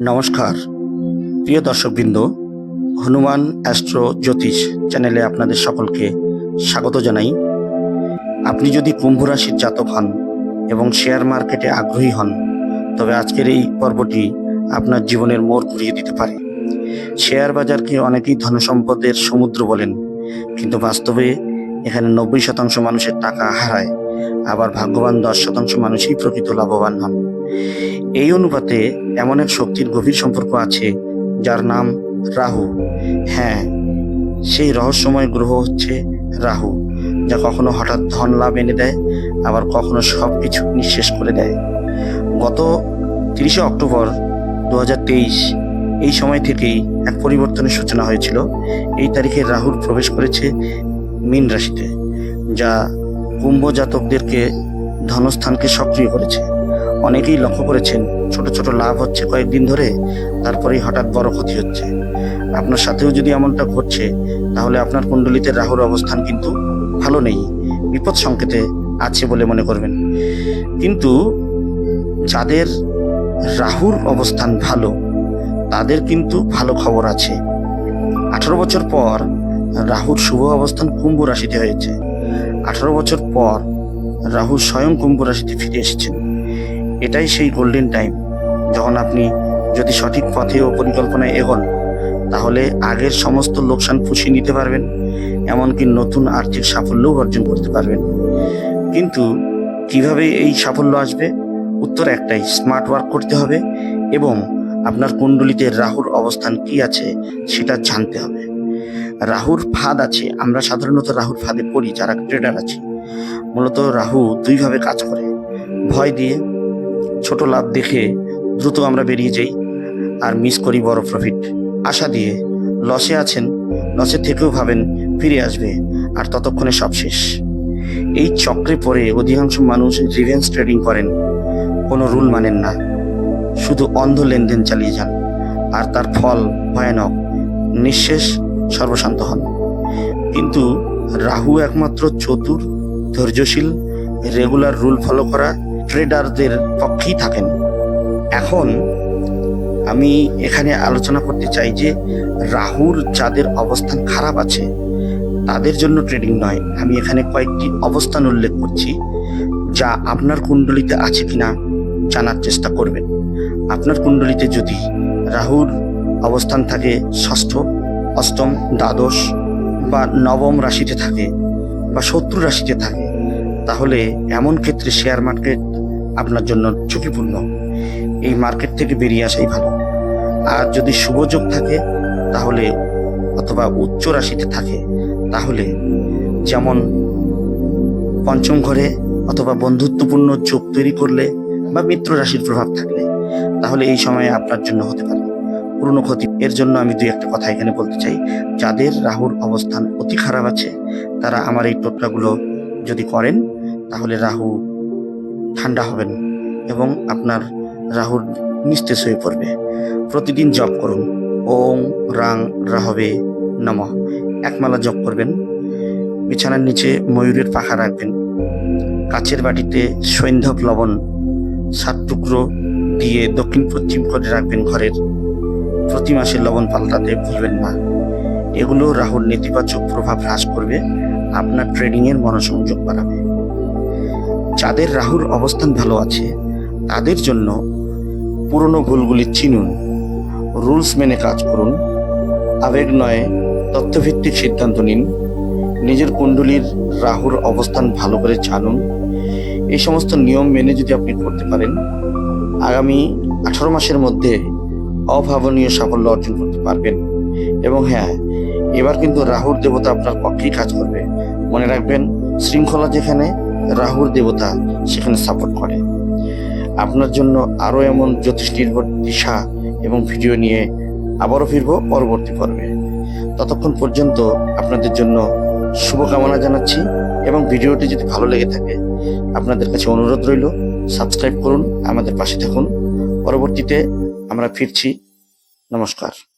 নমস্কার। প্রিয় দর্শকবৃন্দ, হনুমান অ্যাস্ট্রো জ্যোতিষ চ্যানেলে আপনাদের সকলকে স্বাগত জানাই। আপনি যদি কুম্ভ রাশির জাতক হন এবং শেয়ার মার্কেটে আগ্রহী হন, তবে আজকের এই পর্বটি আপনার জীবনের মোড় ঘুরিয়ে দিতে পারে। শেয়ার বাজারকে অনেকেই ধনসম্পদের সমুদ্র বলেন, কিন্তু বাস্তবে এখানে নব্বই শতাংশ মানুষের টাকা হারায়, আবার ভাগ্যবান দশ শতাংশ মানুষই প্রকৃত লাভবান হন। এই অনুপাতে এমন এক শক্তির গভীর সম্পর্ক আছে, যার নাম রাহু। হ্যাঁ সেই রহস্যময় গ্রহ হচ্ছে রাহু, যা কখনো হঠাৎ ধন লাভ এনে দেয়, আবার কখনো সব কিছু নিঃশেষ করে দেয়। গত তিরিশে অক্টোবর দু হাজার তেইশ, এই সময় থেকেই এক পরিবর্তনের সূচনা হয়েছিল। এই তারিখে রাহুর প্রবেশ করেছে মীন রাশিতে, যা কুম্ভ জাতকদেরকে ধনস্থানকে সক্রিয় করেছে। অনেকেই লক্ষ্য করেছেন ছোট ছোট লাভ হচ্ছে কয়েকদিন ধরে, তারপরেই হঠাৎ বড় ক্ষতি হচ্ছে। আপনার সাথেও যদি এমনটা ঘটছে, তাহলে আপনার কুণ্ডলিতে রাহুর অবস্থান কিন্তু ভালো নেই। বিপদ সংকেতে আছে বলে মনে করবেন। কিন্তু যাদের রাহুর অবস্থান ভালো, তাদের কিন্তু ভালো খবর আছে। আঠারো বছর পর রাহুর শুভ অবস্থান কুম্ভ রাশিতে হয়েছে। আঠারো বছর পর রাহু স্বয়ং কুম্ভ রাশিতে ফিরে এসেছেন। এটাই সেই গোল্ডেন টাইম যখন আপনি যদি সঠিক পথে ও পরিকল্পনায় এগোন, তাহলে আগের সমস্ত লোকসান পুষিয়ে নিতে পারবেন, এমনকি নতুন আর্থিক সাফল্যও অর্জন করতে পারবেন। কিন্তু কীভাবে এই সাফল্য আসবে? উত্তর একটাই স্মার্ট ওয়ার্ক করতে হবে এবং আপনার কুণ্ডলিতে রাহুর অবস্থান কি আছে সেটা জানতে হবে। রাহুর ফাঁদ আছে, আমরা সাধারণত রাহুর ফাঁদে পড়ি, যারা ট্রেডার আছে। মূলত রাহু দুইভাবে কাজ করে, ভয় দিয়ে ছোট লাভ দেখে দ্রুত আমরা বেরিয়ে যাই আর মিস করি বড় প্রফিট আশা দিয়ে লসে আছেন লসে থেকেও ভাবেন ফিরে আসবে আর ততক্ষণে সব শেষ। এই চক্রে পড়ে অধিকাংশ মানুষ রিভেন্স ট্রেডিং করেন, কোনো রুল মানেন না। শুধু অন্ধ লেনদেন চালিয়ে যান আর তার ফল ভয়ানক, নিঃশেষ, সর্বশান্ত হন। কিন্তু রাহু একমাত্র চতুর, ধৈর্যশীল রেগুলার রুল ফলো করা ট্রেডারদের পক্ষেই থাকেন। এখন আমি এখানে আলোচনা করতে চাই যে রাহুর যাদের অবস্থান খারাপ আছে, তাদের জন্য ট্রেডিং নয়। আমি এখানে কয়েকটি অবস্থান উল্লেখ করছি, যা আপনার কুণ্ডলিতে আছে কিনা জানার চেষ্টা করবেন। আপনার কুণ্ডলিতে যদি রাহুর অবস্থান থাকে ষষ্ঠ, অষ্টম, দ্বাদশ বা নবম রাশিতে থাকে বা শত্রু রাশিতে থাকে, তাহলে এমন ক্ষেত্রে শেয়ার মার্কেট আপনার জন্য ঝুঁকিপূর্ণ। এই মার্কেট থেকে বেরিয়ে আসাই ভালো। আর যদি শুভযোগ থাকে, তাহলে অথবা উচ্চ রাশিতে থাকে, তাহলে যেমন পঞ্চম ঘরে অথবা বন্ধুত্বপূর্ণ যোগ তৈরি করলে বা মিত্র রাশির প্রভাব থাকলে, তাহলে এই সময়ে আপনার জন্য হতে পারে। পুরনো ক্ষতি। এর জন্য আমি দুই একটা কথা এখানে বলতে চাই। যাদের রাহুর অবস্থান অতি খারাপ আছে, তারা আমার এই টোটকাগুলো যদি করেন, তাহলে রাহু ঠান্ডা হবেন এবং আপনার রাহুর নিস্তেজ হয়ে পড়বে। প্রতিদিন জপ করুন। ওং রাং রাহবে নম। একমালা জপ করবেন। বিছানার নিচে ময়ূরের পাখা রাখবেন। কাচের বাটিতে সৈন্ধব লবণ সাত টুকরো দিয়ে দক্ষিণ পশ্চিম করে রাখবেন ঘরের। প্রতি মাসে লবণ পাল্টাতে ভুলবেন না। এগুলো রাহুর নেতিবাচক প্রভাব হ্রাস করবে। আপনার ট্রেডিংয়ের মনোসংযোগ বাড়াবে। যাদের রাহুর অবস্থান ভালো আছে, তাদের জন্য পুরনো ভুলগুলি চিনুন, রুলস মেনে কাজ করুন, আবেগ নয়, তথ্যভিত্তিক সিদ্ধান্ত নিন, নিজের কুণ্ডলীর রাহুর অবস্থান ভালো করে জানুন, এই সমস্ত নিয়ম মেনে যদি আপনি করতে পারেন, আগামী আঠারো মাসের মধ্যে অভাবনীয় সাফল্য অর্জন করতে পারবেন। এবং হ্যাঁ এবার কিন্তু রাহুর দেবতা আপনার পক্ষেই কাজ করবে। মনে রাখবেন, শৃঙ্খলা যেখানে রাহুর দেবতা সেখানে সাপোর্ট করে। আপনার জন্য আরও এমন জ্যোতিষ নির্ভর দিশা এবং ভিডিও নিয়ে আবারও ফিরবো পরবর্তী পর্বে। ততক্ষণ পর্যন্ত আপনাদের জন্য শুভকামনা জানাচ্ছি এবং ভিডিওটি যদি ভালো লেগে থাকে, আপনাদের কাছে অনুরোধ রইল সাবস্ক্রাইব করুন, আমাদের পাশে থাকুন। পরবর্তীতে আমরা ফিরছি। নমস্কার।